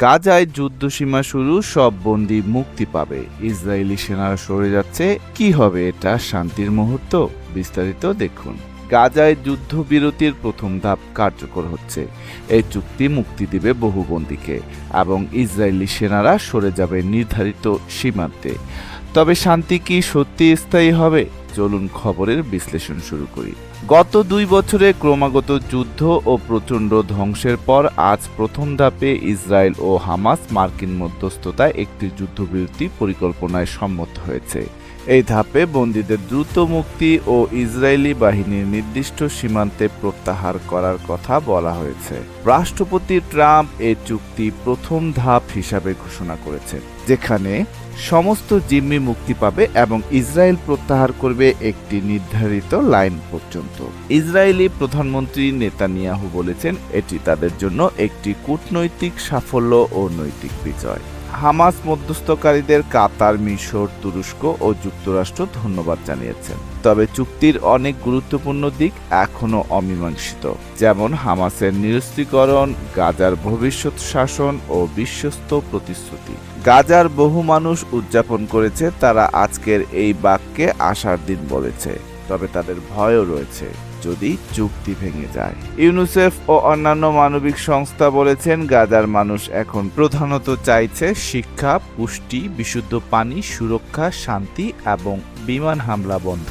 গাজায় যুদ্ধসীমা শুরু, সব বন্দী মুক্তি পাবে। ইসরায়েলি সেনারা সরে যাচ্ছে। কি হবে এটা শান্তির মুহূর্ত? বিস্তারিত দেখুন। গাজায় যুদ্ধবিরতির প্রথম ধাপ কার্যকর হচ্ছে। এই চুক্তি মুক্তি দিবে বহু বন্দীকে এবং ইসরায়েলি সেনারা সরে যাবে নির্ধারিত সীমান্তে। তবে শান্তি কি সত্যি স্থায়ী হবে? চলুন খবরের বিশ্লেষণ শুরু করি। গত দুই বছরে ক্রমাগত যুদ্ধ ও প্রচণ্ড ধ্বংসের পর আজ প্রথম ধাপে ইসরায়েল ও হামাস মার্কিন মধ্যস্থতায় একটি যুদ্ধবিরতি পরিকল্পনায় সম্মত হয়েছে। এই ধাপে বন্দীদের দ্রুত মুক্তি ও ইসরায়েলি বাহিনীর নির্দিষ্ট সীমান্তে প্রত্যাহার করার কথা বলা হয়েছে। রাষ্ট্রপতি ট্রাম্প এই চুক্তি প্রথম ধাপ হিসাবে ঘোষণা করেছেন, যেখানে সমস্ত জিম্মি মুক্তি পাবে এবং ইসরায়েল প্রত্যাহার করবে একটি নির্ধারিত লাইন পর্যন্ত। ইসরায়েলি প্রধানমন্ত্রী নেতানিয়াহু বলেছেন, এটি তাদের জন্য একটি কূটনৈতিক সাফল্য ও নৈতিক বিজয়। হামাস মধ্যস্থকারীদের কাতার, মিশর, তুরস্ক ও যুক্তরাষ্ট্র ধন্যবাদ জানিয়েছেন। তবে চুক্তির অনেক গুরুত্বপূর্ণ দিক এখনও অমীমাংসিত। যেমন হামাসের নিরস্ত্রীকরণ, গাজার ভবিষ্যৎ শাসন ও বিশ্বস্ত প্রতিশ্রুতি। গাজার বহু মানুষ উদযাপন করেছে, তারা আজকের এই বাক্যে আসার দিন বলেছে, তবে তাদের ভয়ও রয়েছে। যদি চুক্তি ভেঙে যায়। ইউনিসেফ ও অন্যান্য মানবিক সংস্থা বলেছেন, গাজার মানুষ এখন প্রধানত চাইছে শিক্ষা, পুষ্টি, বিশুদ্ধ পানি, সুরক্ষা, শান্তি এবং বিমান হামলা বন্ধ।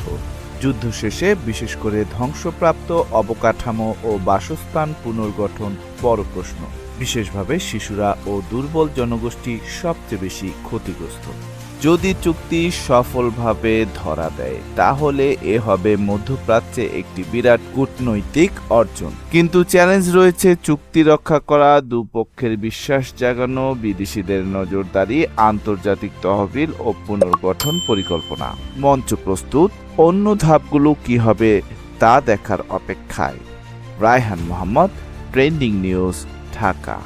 যুদ্ধ শেষে বিশেষ করে ধ্বংসপ্রাপ্ত অবকাঠামো ও বাসস্থান পুনর্গঠন বড় প্রশ্ন। বিশেষভাবে শিশুরা ও দুর্বল জনগোষ্ঠী সবচেয়ে বেশি ক্ষতিগ্রস্ত। যদি চুক্তি সফলভাবে ধরা দেয়, তাহলে এ হবে মধ্যপ্রাচ্যে একটি বিরাট কূটনৈতিক অর্জন। কিন্তু চ্যালেঞ্জ রয়েছে চুক্তি রক্ষা করা, দুপক্ষের বিশ্বাস জাগানো, বিদেশিদের নজরদারি, আন্তর্জাতিক তহবিল ও পুনর্গঠন পরিকল্পনা। মঞ্চ প্রস্তুত, অন্য ধাপগুলো কি হবে তা দেখার অপেক্ষায়। Raihan Mohammad, trending news, Dhaka.